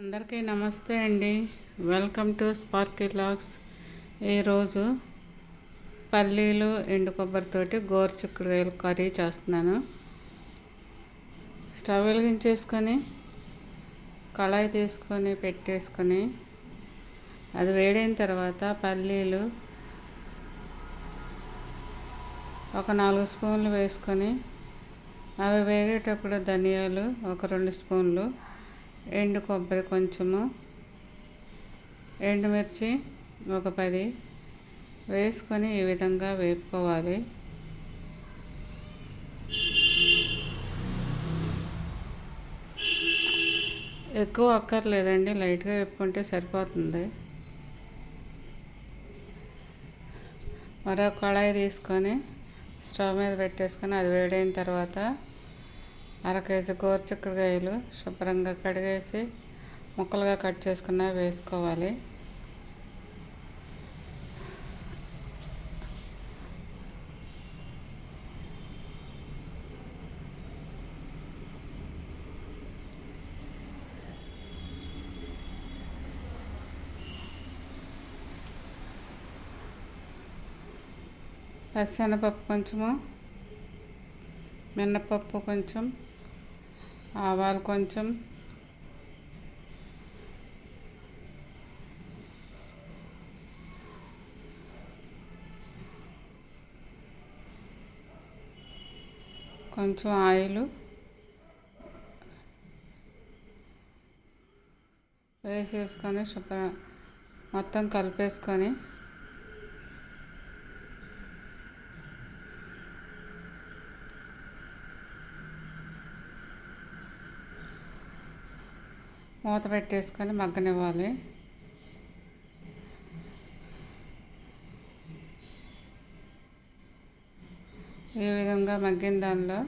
అందరికీ నమస్తే అండి. వెల్కమ్ టు స్పార్కిల్ లాగ్స్ ఈరోజు పల్లీలు ఎండు కొబ్బరితోటి గోరుచిక్కుడుకాయలు కర్రీ చేస్తున్నాను. స్టవ్ వెలిగించేసుకొని కళాయి తీసుకొని పెట్టేసుకొని అది వేడైన తర్వాత పల్లీలు ఒక నాలుగు స్పూన్లు వేసుకొని అవి వేగేటప్పుడు ధనియాలు ఒక రెండు స్పూన్లు ఎండు కొబ్బరి కొంచెము. ఎండుమిర్చి ఒక పది. వేసుకొని ఈ విధంగా వేపుకోవాలి. ఎక్కువ అక్కర్లేదండి లైట్గా వేపుకుంటే సరిపోతుంది. మరో కళాయి తీసుకొని స్టవ్ మీద పెట్టేసుకొని అది వేడైన తర్వాత అర కేజీ గోరుచిక్కుడుకాయలు శుభ్రంగా కడిగేసి ముక్కలుగా కట్ చేసుకున్న వేసుకోవాలి. పచ్చనపప్పు కొంచెము మినపప్పు కొంచెం ఆవాలు కొంచెం. కొంచెం ఆయిల్. వేసేసుకొని శుభ్ర మొత్తం కలిపేసుకొని మూత పెట్టేసుకొని మగ్గనివ్వాలి. ఈ విధంగా మగ్గిన దానిలో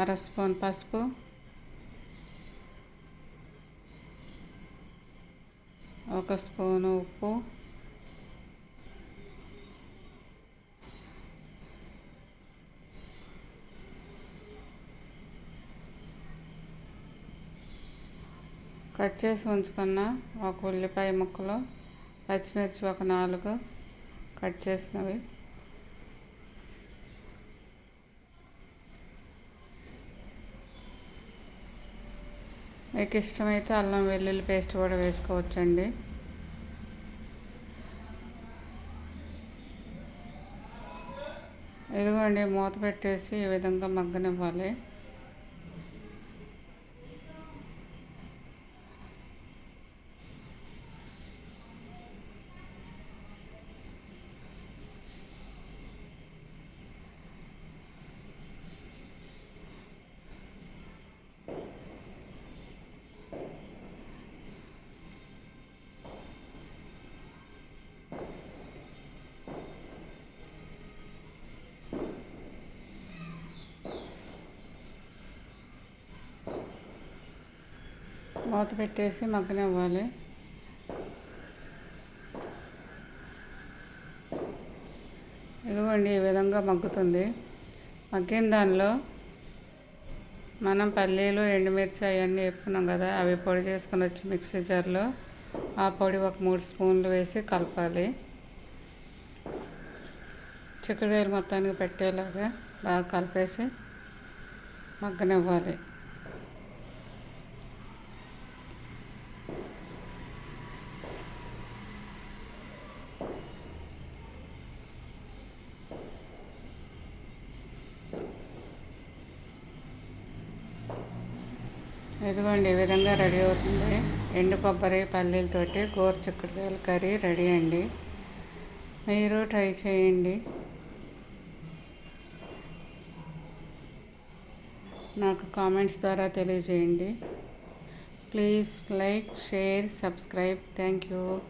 అర స్పూన్ పసుపు ఒక స్పూను ఉప్పు కట్ చేసి ఉంచుకున్న ఒక ఉల్లిపాయ ముక్కలు పచ్చిమిర్చి ఒక నాలుగు కట్ చేసినవి. మీకు ఇష్టమైతే అల్లం వెల్లుల్లి పేస్ట్ కూడా వేసుకోవచ్చండి. ఇదిగోండి మూత పెట్టేసి ఈ విధంగా మగ్గనివ్వాలి. మూత పెట్టేసి మగ్గనివ్వాలి ఇదిగోండి ఈ విధంగా మగ్గుతుంది. మగ్గిన దానిలో మనం పల్లీలు ఎండుమిర్చి అవన్నీ వేపుకున్నాం కదా అవి పొడి చేసుకుని వచ్చి మిక్సీ జార్లో ఆ పొడి ఒక మూడు స్పూన్లు వేసి కలపాలి. చిక్కుడుకాయలు మొత్తానికి పెట్టేలాగా బాగా కలిపేసి మగ్గనివ్వాలి. ఇదిగోండి ఈ విధంగా రెడీ అవుతుంది. ఎండు కొబ్బరి పల్లీలతోటి గోరు చిక్కుడుకాయల కర్రీ రెడీ అండి. మీరు ట్రై చేయండి. నాకు కామెంట్స్ ద్వారా తెలియజేయండి. Please like share subscribe. Thank you.